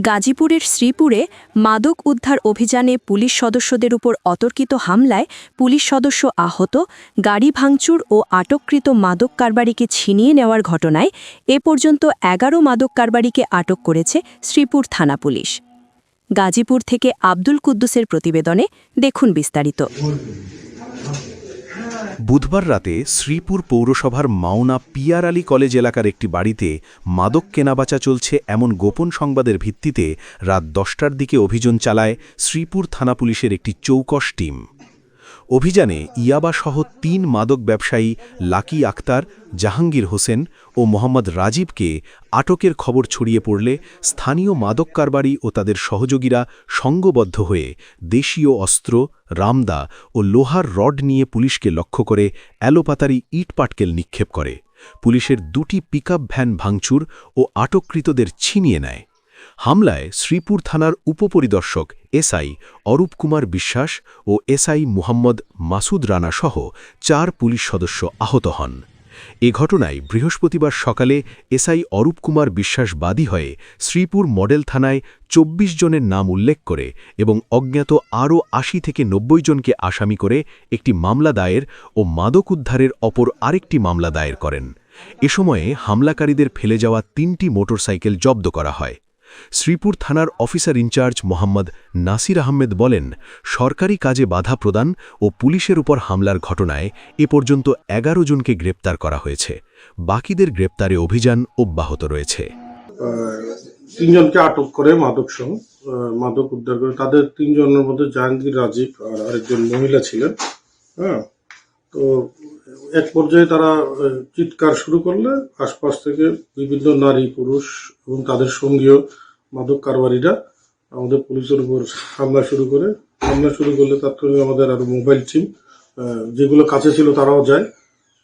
গাজীপুরের শ্রীপুরে মাদক উদ্ধার অভিযানে পুলিশ সদস্যদের উপর অতর্কিত হামলায় পুলিশ সদস্য আহত, গাড়ি ভাঙচুর ও আটককৃত মাদক কারবারিকে ছিনিয়ে নেওয়ার ঘটনায় এ পর্যন্ত এগারো মাদক কারবারিকে আটক করেছে শ্রীপুর থানা পুলিশ। গাজীপুর থেকে আব্দুল কুদ্দুসের প্রতিবেদনে দেখুন বিস্তারিত। বুধবার রাতে শ্রীপুর পৌরসভার মাওনা পিয়ার আলী কলেজ এলাকার একটি বাড়িতে মাদক কেনাবাচা চলছে এমন গোপন সংবাদের ভিত্তিতে রাত দশটার দিকে অভিযান চালায় শ্রীপুর থানা পুলিশের একটি চৌকশ টিম। অভিযানে ইয়াবাসহ তিন মাদক ব্যবসায়ী লাকি আক্তার জাহাঙ্গীর হোসেন ও মোহাম্মদ রাজীবকে আটকের খবর ছড়িয়ে পড়লে স্থানীয় মাদক কারবারি ও তাদের সহযোগীরা সঙ্গবদ্ধ হয়ে দেশীয় অস্ত্র, রামদা ও লোহার রড নিয়ে পুলিশকে লক্ষ্য করে অ্যালোপাতারি ইটপাটকেল নিক্ষেপ করে। পুলিশের দুটি পিকআপ ভ্যান ভাঙচুর ও আটককৃতদের ছিনিয়ে নেয়। হামলায় শ্রীপুর থানার উপপরিদর্শক এসআই অরূপ কুমার বিশ্বাস ও এসআই মুহাম্মদ মাসুদ রানা সহ চার পুলিশ সদস্য আহত হন। এ ঘটনায় বৃহস্পতিবার সকালে এসআই অরূপ কুমার বিশ্বাস বাদী হয়ে শ্রীপুর মডেল থানায় ২৪ জনের নাম উল্লেখ করে এবং অজ্ঞাত আরও আশি থেকে নব্বই জনকে আসামি করে একটি মামলা দায়ের ও মাদক উদ্ধারের অপর আরেকটি মামলা দায়ের করেন। এ সময়ে হামলাকারীদের ফেলে যাওয়া তিনটি মোটরসাইকেল জব্দ করা হয়। শ্রীপুর থানার officer in charge Mohammad Nasir Ahmed বলেন, সরকারি কাজে বাধা প্রদান ও পুলিশের উপর হামলার ঘটনায় এ পর্যন্ত এগারো জনকে গ্রেপ্তার করা হয়েছে। বাকিদের গ্রেপ্তারে অভিযান অব্যাহত রয়েছে। তিনজনকে আটক করে মাদক সহ মাদক উদ্ধার করে। তাদের তিনজনের মধ্যে জাহাঙ্গীর রাজীব আর আরেকজন মহিলা ছিলেন। হ্যাঁ তো এক পর্যায়ে তারা চিৎকার শুরু করলে আশপাশ থেকে বিভিন্ন নারী, পুরুষ এবং তাদের সঙ্গীয় মাদক কারবারিরা আমাদের পুলিশের উপর হামলা শুরু করে। হামলা শুরু করলে তাৎক্ষণিক আমাদের আরও মোবাইল টিম যেগুলো কাছে ছিল তারাও যায়।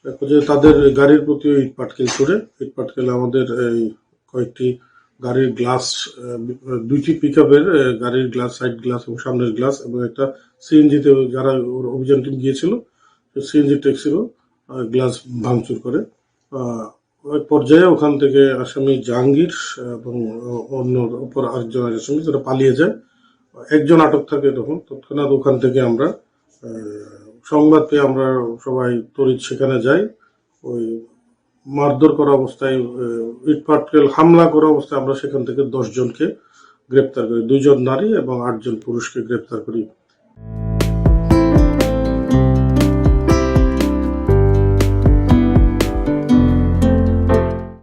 এক পর্যায়ে তাদের গাড়ির প্রতি ইট পাটকেল ছুড়ে। ইট পাটকেল আমাদের এই কয়েকটি গাড়ির গ্লাস দুইটি পিক আপের গাড়ির গ্লাস, সাইড গ্লাস এবং সামনের গ্লাস এবং একটা সিএনজিতে যারা অভিযান টিম গিয়েছিল সিএনজি ট্যাক্সিরও গ্লাস ভাঙচুর করে। এক পর্যায়ে ওখান থেকে আসামি জাহাঙ্গীর, এবং অন্য উপর আরেকজন আসামি তারা পালিয়ে যায়। একজন আটক থাকে তখন, তৎক্ষণাৎ ওখান থেকে আমরা সংবাদ পেয়ে আমরা সবাই তড়িৎ সেখানে যাই। ওই মারধর করা অবস্থায় ইটপাটকেল হামলা করা অবস্থায় আমরা সেখান থেকে দশজনকে গ্রেপ্তার করি। দুইজন নারী এবং আটজন পুরুষকে গ্রেপ্তার করি।